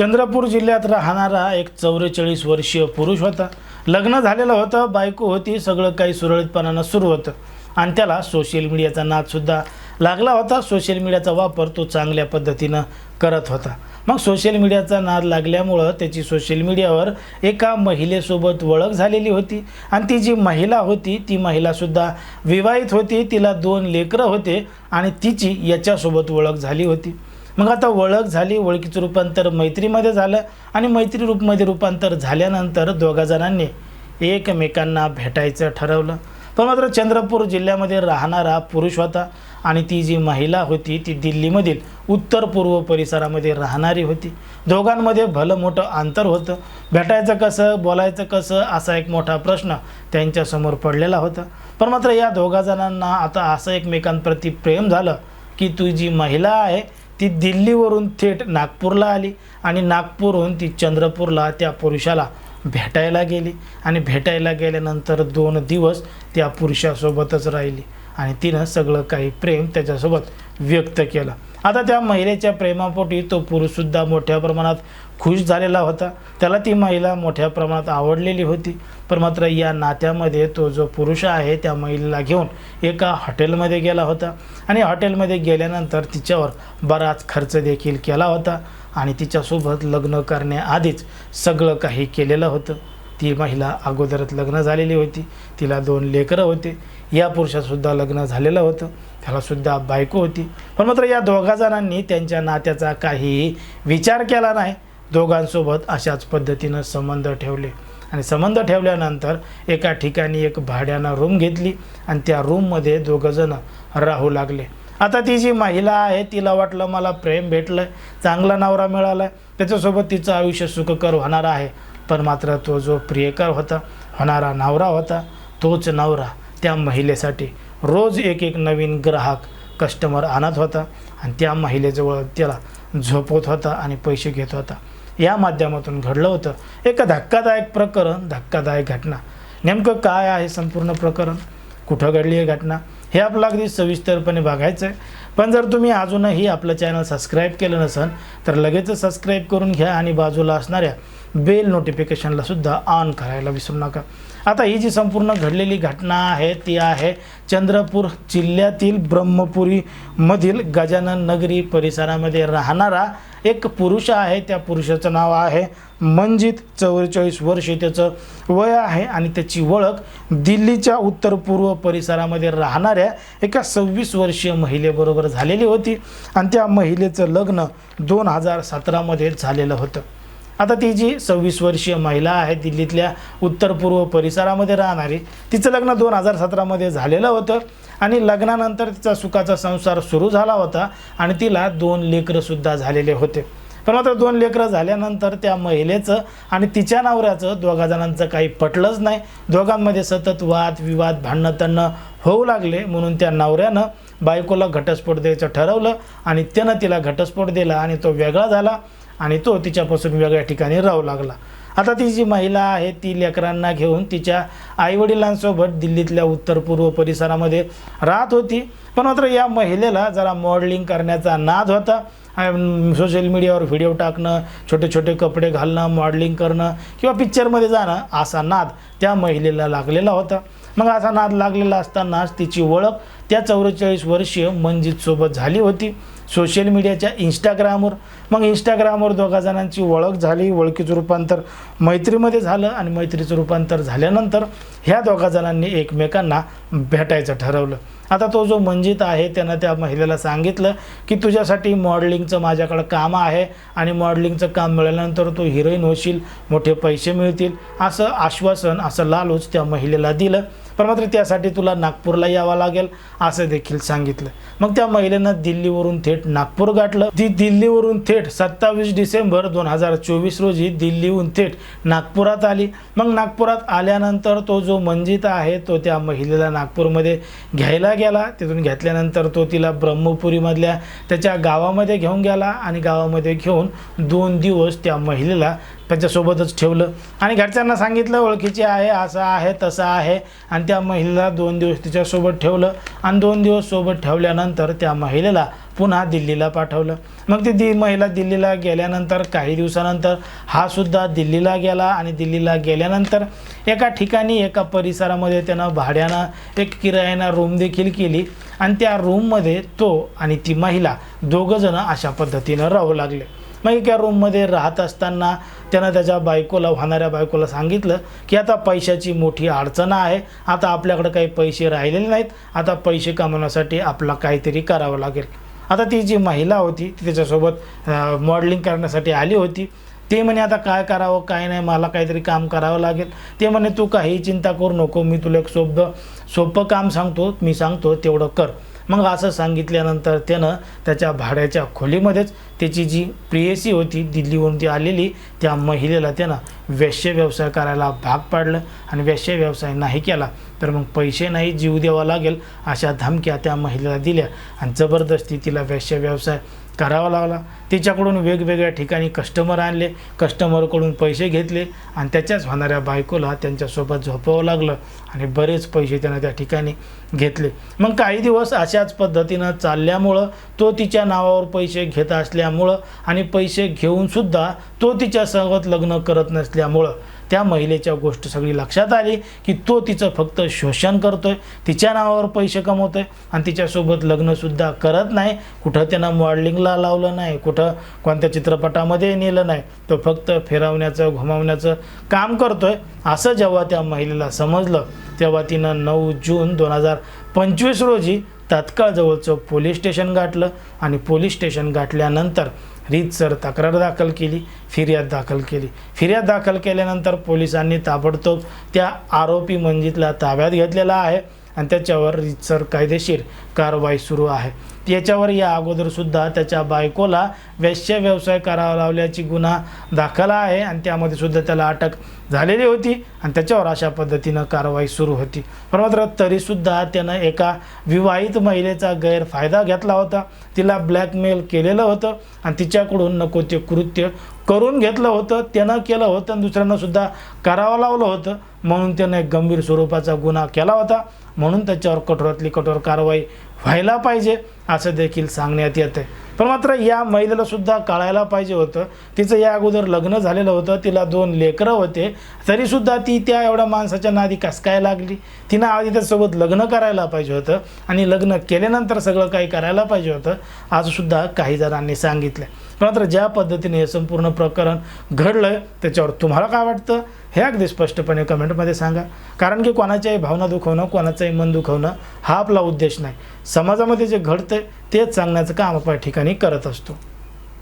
चंद्रपूर जिल्ह्यात राहणारा एक चौवेचाळीस वर्षीय पुरुष होता. लग्न झालेलं होतं बायको होती सगळं काही सुरळीतपणानं सुरू होतं. आणि त्याला सोशल मीडियाचा नादसुद्धा लागला होता. सोशल मीडियाचा वापर तो चांगल्या पद्धतीनं करत होता. मग सोशल मीडियाचा नाद लागल्यामुळं त्याची सोशल मीडियावर एका महिलेसोबत ओळख झालेली होती. आणि ती जी महिला होती ती महिलासुद्धा विवाहित होती. तिला दोन लेकरं होते आणि तिची याच्यासोबत ओळख झाली होती. मग आता ओळख झाली ओळखीचं रूपांतर मैत्रीमध्ये झालं आणि मैत्री रूपमध्ये रूपांतर झाल्यानंतर दोघा जणांनी एकमेकांना भेटायचं ठरवलं. पण मात्र चंद्रपूर जिल्ह्यामध्ये राहणारा पुरुष होता आणि ती जी महिला होती ती दिल्लीमधील उत्तर पूर्व परिसरामध्ये राहणारी होती. दोघांमध्ये भलं मोठं अंतर होतं. भेटायचं कसं बोलायचं कसं असा एक मोठा प्रश्न त्यांच्यासमोर पडलेला होता. पण मात्र या दोघा जणांना आता असं एकमेकांप्रती प्रेम झालं की तू जी महिला आहे ती दिल्लीवरून थेट नागपूरला आली आणि नागपूरहून ती चंद्रपूरला त्या पुरुषाला भेटायला गेली. आणि भेटायला गेल्यानंतर दोन दिवस त्या पुरुषासोबतच राहिली आणि तिनं सगळं काही प्रेम त्याच्यासोबत व्यक्त केलं. आता त्या महिलेच्या प्रेमापोटी तो पुरुषसुद्धा मोठ्या प्रमाणात खुश झालेला होता. त्याला ती महिला मोठ्या प्रमाणात आवडलेली होती. पण मात्र या नात्यामध्ये तो जो पुरुष आहे त्या महिलेला घेऊन एका हॉटेलमध्ये गेला होता. आणि हॉटेलमध्ये गेल्यानंतर तिच्यावर बराच खर्च देखील केला होता आणि तिच्यासोबत लग्न करण्याआधीच सगळं काही केलेलं होतं. ती महिला अगोदरच लग्न झालेली होती. तिला दोन लेकरं होते. या पुरुषासुद्धा लग्न झालेलं होतं. त्यालासुद्धा बायको होती. पण मात्र या दोघा जणांनी त्यांच्या नात्याचा काही विचार केला नाही. दोघांसोबत अशाच पद्धतीनं संबंध ठेवले. आणि संबंध ठेवल्यानंतर एका ठिकाणी एक भाड्यानं रूम घेतली आणि त्या रूममध्ये दोघंजणं राहू लागले. आता ती जी महिला आहे तिला वाटलं मला प्रेम भेटलं आहे चांगला नवरा मिळाला आहे त्याच्यासोबत तिचं आयुष्य सुखकर होणार आहे. पण मात्र तो जो प्रियकर होता होणारा नवरा होता तोच नवरा त्या महिलेसाठी रोज एक एक नवीन ग्राहक कस्टमर आणत होता आणि त्या महिलेजवळ त्याला झोपवत होता आणि पैसे घेत होता. या माध्यमातून घडलं होतं. एक धक्कादायक प्रकरण धक्कादायक घटना. नेमकं काय आहे संपूर्ण प्रकरण? कुठं घडली आहे घटना? हे आपलं अगदी सविस्तरपणे बघायचं आहे पण जर तुम्ही अजूनही आपलं चॅनल सबस्क्राईब केलं नसेल तर लगेचच सबस्क्राईब करून घ्या आणि बाजूला असणाऱ्या बेल नोटिफिकेशनला सुद्धा ऑन करायला विसरू नका. आता ही जी संपूर्ण घडलेली घटना आहे ती आहे चंद्रपूर जिल्ह्यातील ब्रह्मपुरीमधील गजानन नगरी परिसरामध्ये राहणारा एक पुरुष आहे. त्या पुरुषाचं नाव आहे मंजित चौवेचाळीस वर्षे. त्याचं वय आहे आणि त्याची ओळख दिल्लीच्या उत्तर पूर्व परिसरामध्ये राहणाऱ्या एका सव्वीस वर्षीय महिलेबरोबर झालेली होती. आणि त्या महिलेचं लग्न दोन हजार सतरामध्ये झालेलं होतं. आता ती जी सव्वीस वर्षीय महिला आहे दिल्लीतल्या उत्तर पूर्व परिसरामध्ये राहणारी तिचं लग्न दोन हजार सतरामध्ये झालेलं होतं आणि लग्नानंतर तिचा सुखाचा संसार सुरू झाला होता आणि तिला दोन लेकरंसुद्धा झालेले होते. पण मात्र दोन लेकरं झाल्यानंतर त्या महिलेचं आणि तिच्या नवऱ्याचं दोघा जणांचं काही पटलंच नाही. दोघांमध्ये सतत वाद विवाद भांडणं तणणं होऊ लागले म्हणून त्या नवऱ्यानं बायकोला घटस्फोट द्यायचं ठरवलं आणि त्यानं तिला घटस्फोट दिला आणि तो वेगळा झाला. आणि तो तिच्यापासून वेगळ्या ठिकाणी राहू लागला. आता ती जी महिला आहे ती लेकरांना घेऊन तिच्या आईवडिलांसोबत दिल्लीतल्या उत्तर पूर्व परिसरामध्ये राहत होती. पण मात्र या महिलेला जरा मॉडेलिंग करण्याचा नाद होता. सोशल मीडियावर व्हिडिओ टाकणं छोटे छोटे कपडे घालणं मॉडेलिंग करणं किंवा पिक्चरमध्ये जाणं असा नाद त्या महिलेला लागलेला होता. मग असा नाद लागलेला असतानाच तिची ओळख त्या चौवेचाळीस वर्षीय मंजितसोबत झाली होती. सोशल मीडियाच्या इंस्टाग्रामवर मग इंस्टाग्रामवर दोघा जणांची ओळख झाली ओळखीचं रूपांतर मैत्रीमध्ये झालं आणि मैत्रीचं रूपांतर झाल्यानंतर ह्या दोघा जणांनी एकमेकांना भेटायचं ठरवलं. आता तो जो मंजित आहे त्यानं त्या महिलेला सांगितलं की तुझ्यासाठी मॉडेलिंगचं माझ्याकडं काम आहे आणि मॉडेलिंगचं काम मिळाल्यानंतर तू हिरोईन होशील मोठे पैसे मिळतील असं आश्वासन असं लालूच त्या महिलेला दिलं. पण मात्र त्यासाठी तुला नागपूरला यावं लागेल असं देखील सांगितलं. मग त्या महिलेनं दिल्लीवरून थेट नागपूर गाठलं. ती दिल्लीवरून थेट सत्तावीस डिसेंबर दोन हजार चोवीस रोजी दिल्लीहून थेट नागपुरात आली. मग नागपुरात आल्यानंतर तो जो मंजित आहे तो त्या महिलेला नागपूरमध्ये घ्यायला गेला. तिथून घेतल्यानंतर तो तिला ब्रह्मपुरीमधल्या त्याच्या गावामध्ये घेऊन गेला आणि गावामध्ये घेऊन दोन दिवस त्या महिलेला त्याच्यासोबतच ठेवलं. आणि घरच्यांना सांगितलं ओळखीचे आहे असं आहे तसं आहे. आणि आणि त्या महिलेला दोन दिवस तिच्यासोबत ठेवलं आणि दोन दिवस सोबत ठेवल्यानंतर त्या महिलेला पुन्हा दिल्लीला पाठवलं. मग ती दि महिला दिल्लीला गेल्यानंतर काही दिवसानंतर हा सुद्धा दिल्लीला गेला आणि दिल्लीला गेल्यानंतर एका ठिकाणी एका परिसरामध्ये त्यानं भाड्यानं एक किरायानं रूम देखील केली आणि त्या रूममध्ये तो आणि ती महिला दोघंजणं अशा पद्धतीनं राहू लागले. मग एका रूममध्ये राहत असताना त्यानं त्याच्या बायकोला होणाऱ्या बायकोला सांगितलं की आता पैशाची मोठी अडचण आहे. आता आपल्याकडे काही पैसे राहिलेले नाहीत. आता पैसे कमवण्यासाठी आपला काहीतरी करावं लागेल. आता ती जी महिला होती ती त्याच्यासोबत मॉडेलिंग करण्यासाठी आली होती. ते म्हणे आता काय करावं काय नाही मला काहीतरी काम करावं लागेल. ते म्हणे तू काही चिंता करू नको. मी तुला एक सोपं सोपं काम सांगतो मी सांगतो तेवढं कर. मग असं सांगितल्यानंतर त्यानं त्याच्या भाड्याच्या खोलीमध्येच त्याची जी प्रेयसी होती दिल्लीवरून ती आलेली त्या महिलेला त्यानं वेश्य व्यवसाय करायला भाग पाडलं आणि वेश्य व्यवसाय नाही केला तर मग पैसे नाही जीव द्यावा लागेल अशा धमक्या त्या महिलेला दिल्या आणि जबरदस्ती तिला वेश्य व्यवसाय करावा लागला. तिच्याकडून वेगवेगळ्या ठिकाणी कस्टमर आणले कस्टमरकडून पैसे घेतले आणि त्याच्याच होणाऱ्या बायकोला त्यांच्यासोबत झोपावं लागलं आणि बरेच पैसे त्यानं त्या ठिकाणी घेतले. मग काही दिवस अशाच पद्धतीनं चालल्यामुळं तो तिच्या नावावर पैसे घेत असल्यामुळं आणि पैसे घेऊनसुद्धा तो तिच्यासोबत लग्न करत असल्यामुळं त्या महिलेच्या गोष्ट सगळी लक्षात आली की तो तिचं फक्त शोषण करतोय तिच्या नावावर पैसे कमवतोय आणि तिच्यासोबत लग्नसुद्धा करत नाही. कुठं त्यानं मॉडेलिंगला लावलं नाही कुठं कोणत्या चित्रपटामध्ये नेलं नाही. तो फक्त फिरवण्याचं घुमावण्याचं काम करतोय. असं जेव्हा त्या महिलेला समजलं तेव्हा तिनं नऊ जून दोन हजार पंचवीस रोजी तात्काळ जवळचं पोलीस स्टेशन गाठलं आणि पोलीस स्टेशन गाठल्यानंतर रीतसर तक्रार दाखल केली फिर्याद दाखल केली. फिर्याद दाखल केल्यानंतर पोलिसांनी ताबडतोब त्या आरोपी मंजितला ताब्यात घेतलेला आहे आणि त्याच्यावर रीतसर कायदेशीर कारवाई सुरू आहे. याच्यावर या अगोदरसुद्धा त्याच्या बायकोला वेश्य व्यवसाय करावा लावल्याची गुन्हा दाखल आहे आणि त्यामध्ये सुद्धा त्याला अटक झालेली होती आणि त्याच्यावर अशा पद्धतीनं कारवाई सुरू होती. पण मात्र तरीसुद्धा त्यानं एका विवाहित महिलेचा गैरफायदा घेतला होता. तिला ब्लॅकमेल केलेलं होतं आणि तिच्याकडून नको ते कृत्य करून घेतलं होतं. त्यानं केलं होतं आणि दुसऱ्यांनासुद्धा करावं लावलं होतं. म्हणून त्यानं एक गंभीर स्वरूपाचा गुन्हा केला होता. म्हणून त्याच्यावर कठोरातली कठोर कारवाई व्हायला पाहिजे असं देखील सांगण्यात येतं पण मात्र या महिलेला सुद्धा कळायला पाहिजे होतं. तिचं या अगोदर लग्न झालेलं होतं. तिला दोन लेकरं होते. तरीसुद्धा ती त्या एवढ्या माणसाच्या नादी कसकाय लागली. तिनं आधी त्याच्यासोबत लग्न करायला पाहिजे होतं. आणि लग्न केल्यानंतर सगळं काही करायला पाहिजे होतं. आजसुद्धा काही जणांनी सांगितलं मात्र ज्या पद्धतीने हे संपूर्ण प्रकरण घडलं आहे त्याच्यावर तुम्हाला काय वाटतं? हे अगदी स्पष्टपणे कमेंटमध्ये सांगा. कारण की कोणाच्याही भावना दुखवणं कोणाचंही मन दुखवणं हा आपला उद्देश नाही. समाजामध्ये जे घडतंय तेच सांगण्याचं काम आपण या ठिकाणी करत असतो.